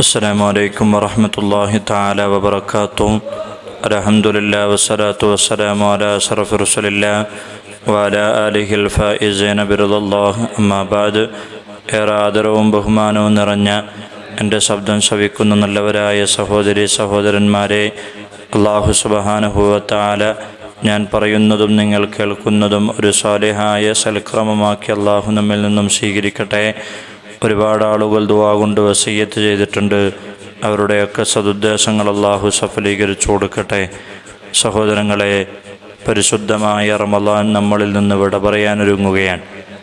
السلام عليكم ورحمة الله تعالى وبركاته الحمد لله والصلاة والسلام على أشرف رسول الله وعلى آله الفائزين برضا الله أما بعد ഏറെ ആദരവും ബഹുമാനവും നിറഞ്ഞ എൻ്റെ ശബ്ദം ശവിക്കുന്ന നല്ലവരായ സഹോദരി സഹോദരന്മാരെ അള്ളാഹു സുബഹാനുഭവത്താല ഞാൻ പറയുന്നതും നിങ്ങൾ കേൾക്കുന്നതും ഒരു സ്വാലിഹായ സൽക്രമമാക്കി അള്ളാഹു നമ്മിൽ നിന്നും സ്വീകരിക്കട്ടെ ഒരുപാട് ആളുകൾ ദുവാ കൊണ്ട് വസീയത്ത് ചെയ്തിട്ടുണ്ട്. അവരുടെയൊക്കെ സതുദ്ദേശങ്ങൾ അള്ളാഹു സഫലീകരിച്ചു കൊടുക്കട്ടെ. സഹോദരങ്ങളെ പരിശുദ്ധമായ റമദാൻ നമ്മളിൽ നിന്ന് വിട പറയാനൊരുങ്ങുകയാണ്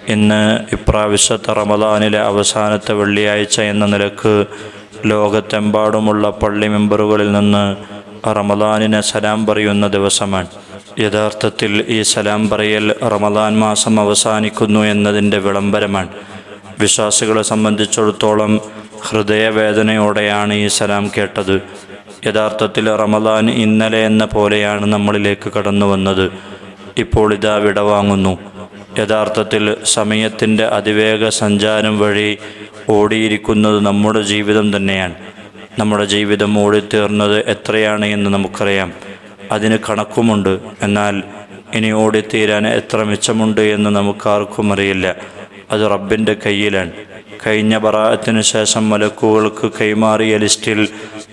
ഇന്ന് ഇപ്രാവശ്യത്തെ റമദാനിലെ അവസാനത്തെ വെള്ളിയാഴ്ച എന്ന നിലയ്ക്ക് ലോകത്തെമ്പാടുമുള്ള പള്ളി മെമ്പറുകളിൽ നിന്ന് റമദാനിനെ സലാം പറയുന്ന ദിവസമാണ്. യഥാർത്ഥത്തിൽ ഈ സലാം പറയൽ റമദാൻ മാസം അവസാനിക്കുന്നു എന്നതിന്റെ വിളംബരമാണ്. വിശ്വാസികളെ സംബന്ധിച്ചിടത്തോളം ഹൃദയവേദനയോടെയാണ് ഈ സലാം കേട്ടത്. യഥാർത്ഥത്തിൽ റമദാൻ ഇന്നലെ എന്ന പോലെയാണ് നമ്മളിലേക്ക് കടന്നു വന്നത്. ഇപ്പോൾ ഇതാ വിടവാങ്ങുന്നു യഥാർത്ഥത്തിൽ സമയത്തിന്റെ അതിവേഗ സഞ്ചാരം വഴി ഓടിയിരിക്കുന്നത് നമ്മുടെ ജീവിതം തന്നെയാണ്. നമ്മുടെ ജീവിതം ഓടിത്തീർന്നത് എത്രയാണ് എന്ന് നമുക്കറിയാം. അതിന് കണക്കുമുണ്ട്. എന്നാൽ ഇനി ഓടിത്തീരാൻ എത്ര മിച്ചമുണ്ട് എന്ന് നമുക്കാർക്കും അറിയില്ല. അത് റബ്ബിന്റെ കയ്യിലാണ്. കഴിഞ്ഞ ബറാഅത്തിന് ശേഷം മലക്കുകൾക്ക് കൈമാറിയ ലിസ്റ്റിൽ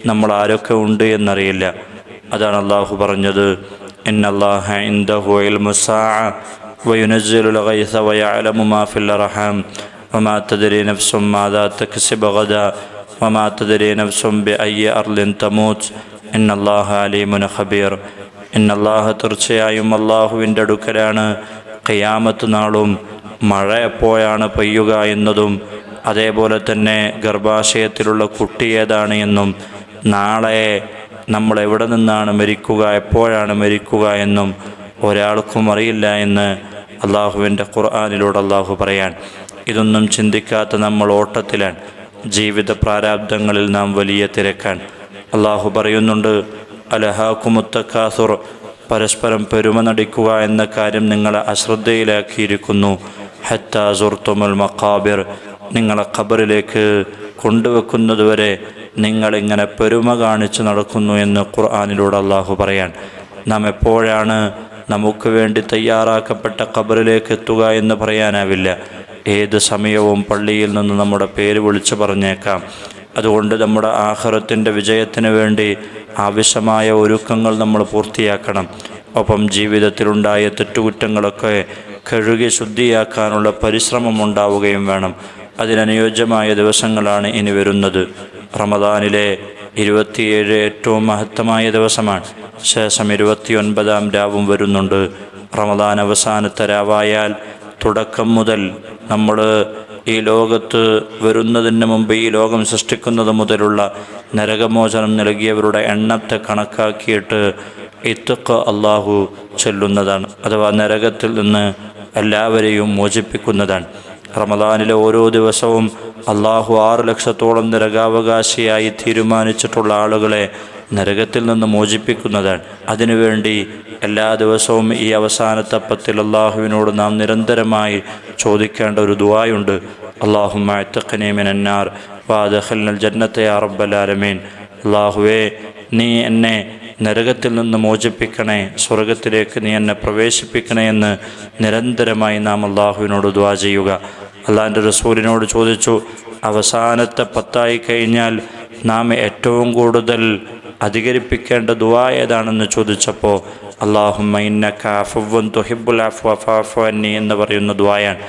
നമ്മൾ ആരൊക്കെ ഉണ്ട് എന്നറിയില്ല. അതാണ് അള്ളാഹു പറഞ്ഞത് തീർച്ചയായും അള്ളാഹുവിന്റെ അടുക്കലാണ്. കയ്യാമത്ത് നാളും മഴ എപ്പോഴാണ് പെയ്യുക എന്നതും അതേപോലെ തന്നെ ഗർഭാശയത്തിലുള്ള കുട്ടി ഏതാണ് എന്നും നാളെ നമ്മൾ എവിടെ നിന്നാണ് മരിക്കുക എപ്പോഴാണ് മരിക്കുക എന്നും ഒരാൾക്കും അറിയില്ല എന്ന് അള്ളാഹുവിന്റെ ഖുർആാനിലൂടെ അള്ളാഹു പറയാൻ. ഇതൊന്നും ചിന്തിക്കാത്ത നമ്മൾ ഓട്ടത്തിലാണ്. ജീവിത പ്രാരാബ്ദങ്ങളിൽ നാം വലിയ തിരക്കാൻ അള്ളാഹു പറയുന്നുണ്ട് അലഹാക്കുമുത്തക്കാസുർ പരസ്പരം പെരുമ നടിക്കുക എന്ന കാര്യം നിങ്ങളെ അശ്രദ്ധയിലാക്കിയിരിക്കുന്നു. ഹത്താസുർത്തുമുൽ മക്കാബിർ നിങ്ങളെ ഖബറിലേക്ക് കൊണ്ടുവെക്കുന്നതുവരെ നിങ്ങളിങ്ങനെ പെരുമ കാണിച്ച് നടക്കുന്നു എന്ന് ഖുർആാനിലൂടെ അള്ളാഹു പറയാൻ. നാം എപ്പോഴാണ് നമുക്ക് വേണ്ടി തയ്യാറാക്കപ്പെട്ട ഖബറിലേക്ക് എത്തുക എന്ന് പറയാനാവില്ല. ഏത് സമയവും പള്ളിയിൽ നിന്ന് നമ്മുടെ പേര് വിളിച്ചു പറഞ്ഞേക്കാം. അതുകൊണ്ട് നമ്മുടെ ആഹാരത്തിന്റെ വിജയത്തിന് വേണ്ടി ആവശ്യമായ ഒരുക്കങ്ങൾ നമ്മൾ പൂർത്തിയാക്കണം. ഒപ്പം ജീവിതത്തിലുണ്ടായ തെറ്റുകുറ്റങ്ങളൊക്കെ കഴുകി ശുദ്ധിയാക്കാനുള്ള പരിശ്രമം ഉണ്ടാവുകയും വേണം. അതിനനുയോജ്യമായ ദിവസങ്ങളാണ് ഇനി വരുന്നത്. റമദാനിലെ ഇരുപത്തിയേഴ് ഏറ്റവും മഹത്തമായ ദിവസമാണ്. ശേഷം ഇരുപത്തിയൊൻപതാം രാവും വരുന്നുണ്ട്. റമദാൻ അവസാനത്തെ രാവായാൽ തുടക്കം മുതൽ നമ്മൾ ഈ ലോകത്ത് വരുന്നതിന് മുമ്പ് ഈ ലോകം സൃഷ്ടിക്കുന്നത് മുതലുള്ള നരകമോചനം നൽകിയവരുടെ എണ്ണത്തെ കണക്കാക്കിയിട്ട് ഇത്തക്ക് അള്ളാഹു ചൊല്ലുന്നതാണ് അഥവാ നരകത്തിൽ നിന്ന് എല്ലാവരെയും മോചിപ്പിക്കുന്നതാണ്. റമദാനിലെ ഓരോ ദിവസവും അള്ളാഹു ആറ് ലക്ഷത്തോളം നരകാവകാശിയായി തീരുമാനിച്ചിട്ടുള്ള ആളുകളെ നരകത്തിൽ നിന്ന് മോചിപ്പിക്കുന്നതാണ്. അതിനുവേണ്ടി എല്ലാ ദിവസവും ഈ അവസാനത്തെ പത്തിൽ അള്ളാഹുവിനോട് നാം നിരന്തരമായി ചോദിക്കേണ്ട ഒരു ദുവായുണ്ട് അള്ളാഹു മാത്തഖനീമിനാർ വാദഹൽ ജന്നത്തെ അറബലാലമീൻ അള്ളാഹുവേ നീ എന്നെ നരകത്തിൽ നിന്ന് മോചിപ്പിക്കണേ സ്വർഗത്തിലേക്ക് നീ എന്നെ പ്രവേശിപ്പിക്കണേ എന്ന് നിരന്തരമായി നാം അള്ളാഹുവിനോട് ദ്വാ ചെയ്യുക. അള്ളാഹിന്റെ റസൂലിനോട് ചോദിച്ചു അവസാനത്തെ പത്തായി കഴിഞ്ഞാൽ നാം ഏറ്റവും കൂടുതൽ അധികരിപ്പിക്കേണ്ട ദുവാ ഏതാണെന്ന് ചോദിച്ചപ്പോൾ അള്ളാഹുമ്മ ഇന്നക്ക അഫുവൻ തുഹിബുൽ അന്നി എന്ന് പറയുന്ന ദുവായാണ്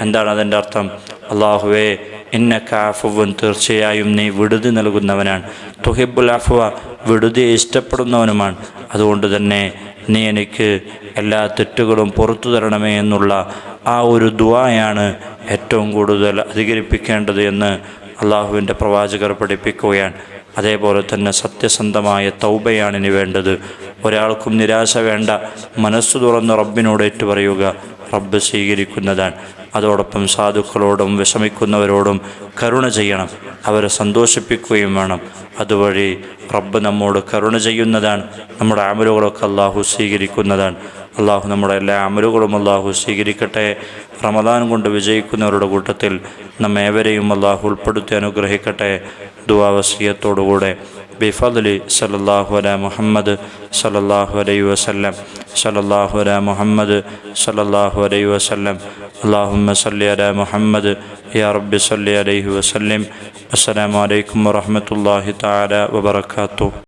എന്താണ് അതിന്റെ അർത്ഥം? അള്ളാഹുവേ ഇന്ന കാഫുവും തീർച്ചയായും നീ വിടുതി നൽകുന്നവനാണ്. തുഹിബുൽ അഫുവ വിടുതി ഇഷ്ടപ്പെടുന്നവനുമാണ്. അതുകൊണ്ട് തന്നെ നീ എനിക്ക് എല്ലാ തെറ്റുകളും പുറത്തു തരണമേ എന്നുള്ള ആ ഒരു ദുവായാണ് ഏറ്റവും കൂടുതൽ അധികരിപ്പിക്കേണ്ടത് എന്ന് അള്ളാഹുവിന്റെ പ്രവാചകർ പഠിപ്പിക്കുകയാണ്. അതേപോലെ തന്നെ സത്യസന്ധമായ തൗബയാണ് ഇനി വേണ്ടത്. ഒരാൾക്കും നിരാശ വേണ്ട. മനസ്സ് തുറന്ന് റബ്ബിനോട് ഏറ്റുപറയുക റബ്ബ് സ്വീകരിക്കുന്നതാണ്. അതോടൊപ്പം സാധുക്കളോടും വിഷമിക്കുന്നവരോടും കരുണ ചെയ്യണം. അവരെ സന്തോഷിപ്പിക്കുകയും വേണം. അതുവഴി റബ്ബ് നമ്മോട് കരുണ ചെയ്യുന്നതാണ്. നമ്മുടെ അമലുകളൊക്കെ അള്ളാഹു സ്വീകരിക്കുന്നതാണ്. അള്ളാഹു നമ്മുടെ എല്ലാ അമലുകളും അള്ളാഹു സ്വീകരിക്കട്ടെ. റമദാൻ കൊണ്ട് വിജയിക്കുന്നവരുടെ കൂട്ടത്തിൽ നമ്മേവരെയും അള്ളാഹു ഉൾപ്പെടുത്തി അനുഗ്രഹിക്കട്ടെ. ദുവാവസീയത്തോടുകൂടെ ബിഫദ്ലി സലല്ലാഹു അല മുഹമ്മദ് സലല്ലാഹു അലൈ വസല്ലം. സലല്ലാഹു അല മുഹമ്മദ് സലല്ലാഹു അലൈ വസല്ലം. അള്ളാഹുമ്മ സല്ലി അല മുഹമ്മദ്. യാ റബ്ബി സല്ലി അലൈഹി വസല്ലം. അസ്സലാമലൈക്കും വറഹമത്തല്ലാഹി താല വബർക്കാത്തു